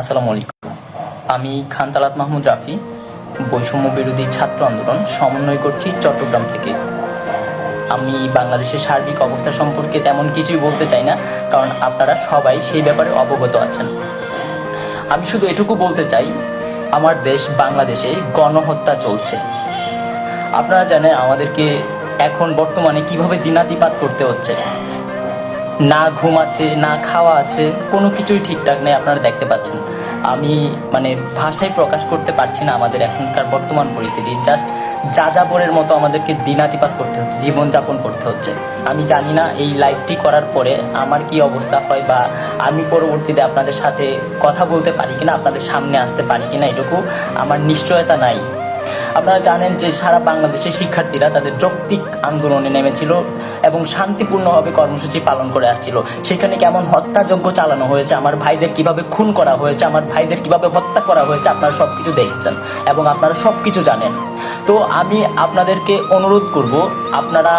আসসালামু আলাইকুম। আমি খানতালাত মাহমুদ রাফি, বৈষম্য বিরোধী ছাত্র আন্দোলন সমন্বয় করছি চট্টগ্রাম থেকে। আমি বাংলাদেশের সার্বিক অবস্থা সম্পর্কে তেমন কিছুই বলতে চাই না, কারণ আপনারা সবাই সেই ব্যাপারে অবগত আছেন। আমি শুধু এটুকু বলতে চাই, আমার দেশ বাংলাদেশে গণহত্যা চলছে। আপনারা জানেন আমাদেরকে এখন বর্তমানে কীভাবে দিনাতিপাত করতে হচ্ছে। না ঘুম আছে, না খাওয়া আছে, কোনো কিছুই ঠিকঠাক নেই আপনারা দেখতে পাচ্ছেন। আমি মানে ভাষায় প্রকাশ করতে পারছি না আমাদের এখনকার বর্তমান পরিস্থিতি। জাস্ট যা যাযাবরের মতো আমাদেরকে দিনাতিপাত করতে হচ্ছে, জীবনযাপন করতে হচ্ছে। আমি জানি না এই লাইভটি করার পরে আমার কি অবস্থা হয় বা আমি পরবর্তীতে আপনাদের সাথে কথা বলতে পারি কিনা, আপনাদের সামনে আসতে পারি কিনা, এটুকু আমার নিশ্চয়তা নাই। আপনারা জানেন যে সারা বাংলাদেশের শিক্ষার্থীরা তাদের যৌক্তিক আন্দোলনে নেমেছিল এবং শান্তিপূর্ণভাবে কর্মসূচি পালন করে আসছিল। সেখানে কেমন হত্যাযজ্ঞ চালানো হয়েছে আমার ভাইদের কীভাবে খুন করা হয়েছে আমার ভাইদের কীভাবে হত্যা করা হয়েছে আপনারা সব কিছু দেখেছেন এবং আপনারা সব কিছু জানেন। তো আমি আপনাদেরকে অনুরোধ করব আপনারা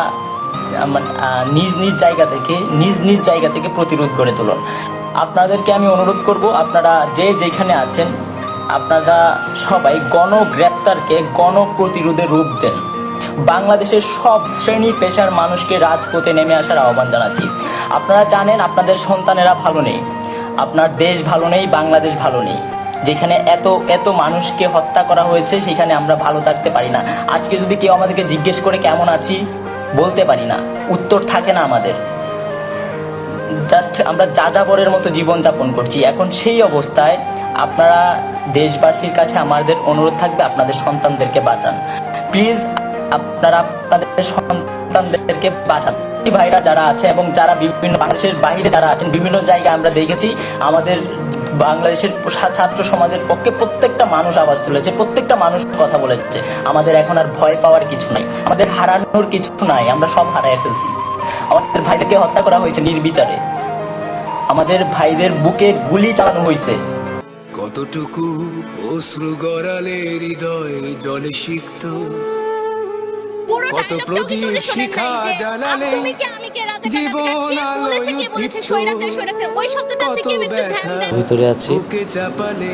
মানে, নিজ নিজ জায়গা থেকে নিজ নিজ জায়গা থেকে প্রতিরোধ গড়ে তুলুন। আপনাদেরকে আমি অনুরোধ করব আপনারা যে যেখানে আছেন আপনারা সবাই গণগ্রেপ্তারকে গণপ্রতিরোধের রূপ দেন। বাংলাদেশের সব শ্রেণি পেশার মানুষকে রাজপথে নেমে আসার আহ্বান জানাচ্ছি। আপনারা জানেন আপনাদের সন্তানেরা ভালো নেই। আপনার দেশ ভালো নেই, বাংলাদেশ ভালো নেই। যেখানে এত এত মানুষকে হত্যা করা হয়েছে, সেখানে আমরা ভালো থাকতে পারি না। আজকে যদি কেউ আমাদেরকে জিজ্ঞেস করে, কেমন আছি? বলতে পারি না। উত্তর থাকে না আমাদের। জাস্ট আমরা যাযাবরের মতো জীবনযাপন করছি। এখন সেই অবস্থায় আপনারা দেশবাসীর কাছে আমাদের অনুরোধ থাকবে আপনাদের সন্তানদেরকে বাঁচান। প্লিজ, আপনারা আপনাদের সন্তানদেরকে বাঁচান। ভাইরা যারা আছে এবং যারা বিভিন্ন বাংলাদেশের বাইরে যারা আছেন, বিভিন্ন জায়গায় আমরা দেখেছি, আমাদের বাংলাদেশের ছাত্র সমাজের পক্ষে প্রত্যেকটা মানুষ আওয়াজ তুলেছে, প্রত্যেকটা মানুষ কথা বলেছে। আমাদের এখন আর ভয় পাওয়ার কিছু নাই, আমাদের হারানোর কিছু নাই, আমরা সব হারায় ফেলছি। আমাদের ভাইদেরকে হত্যা করা হয়েছে নির্বিচারে। আমাদের ভাইদের বুকে গুলি চালানো হয়েছে। কতটুকু অশ্রু গড়ালে হৃদয় জলে সিক্ত? কত প্রদীপ শিখা জ্বালালে জীবন আলোয়। ভিতরে আছি।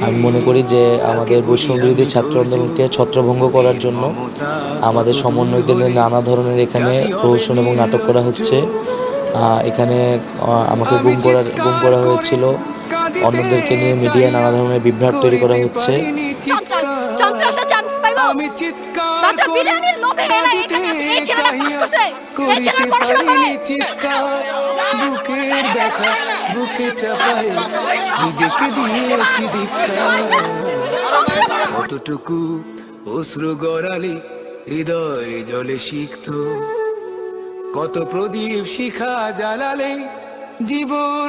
আমি মনে করি যে আমাদের বৈষম্য বিরোধী ছাত্র আন্দোলনকে ছত্রভঙ্গ করার জন্য আমাদের সমন্বয়কদের নিয়ে নানা ধরনের এখানে প্রহসন এবং নাটক করা হচ্ছে। এখানে আমাকে গুম করার গুম করা হয়েছিল। অন্যদেরকে নিয়ে মিডিয়ায় নানা ধরনের বিভ্রাট তৈরি করা হচ্ছে? আমি চিৎকার বুকের ব্যথা বুকে চাপাই নিজেকে দিয়েছি কতটুকু অশ্রু গড়ালি হৃদয় জলে সিক্ত। কত প্রদীপ শিখা জ্বালালে জীবন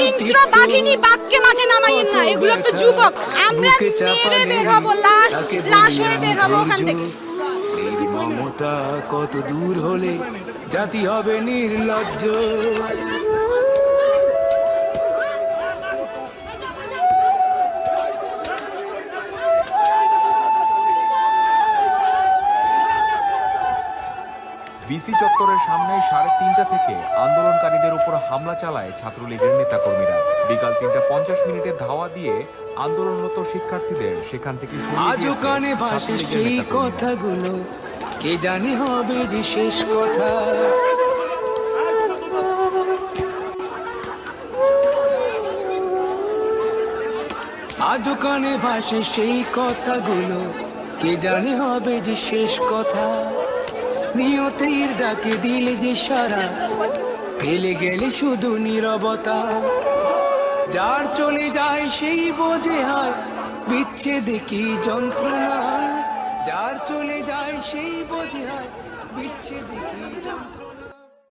হিংস্র বাঘিনী বাঘকে মাঠে নামাইয়েন না। এগুলো তো যুবক। আমরা মেরে বের হব লাশ লাশ হয়ে বের হব ওখান থেকে। মমতা কত দূর হলে জাতি হবে নির্লজ্জ। ভিসি চত্বরের সামনে সাড়ে তিনটা থেকে আন্দোলনকারীদের উপর হামলা চালায় ছাত্রলীগের নেতাকর্মীরা। বিকাল তিনটা পঞ্চাশ মিনিটে ধাওয়া দিয়ে আন্দোলনরত শিক্ষার্থীদের সেখান থেকে আজও কানে ভাসে সেই কথাগুলো। কে জানি হবে যে শেষ কথা? আজও কানে ভাসে সেই কথাগুলো। কে জানে হবে যে শেষ কথা? নিয়তির ডাকে দিলে যে সারা ফেলে গেলে শুধু নিরবতা। যার চলে যায় সেই বোঝে হয় বিচ্ছে দেখি যন্ত্রণা? যার চলে যায় সেই বোঝে হয় বিচ্ছে কি যন্ত্রণা?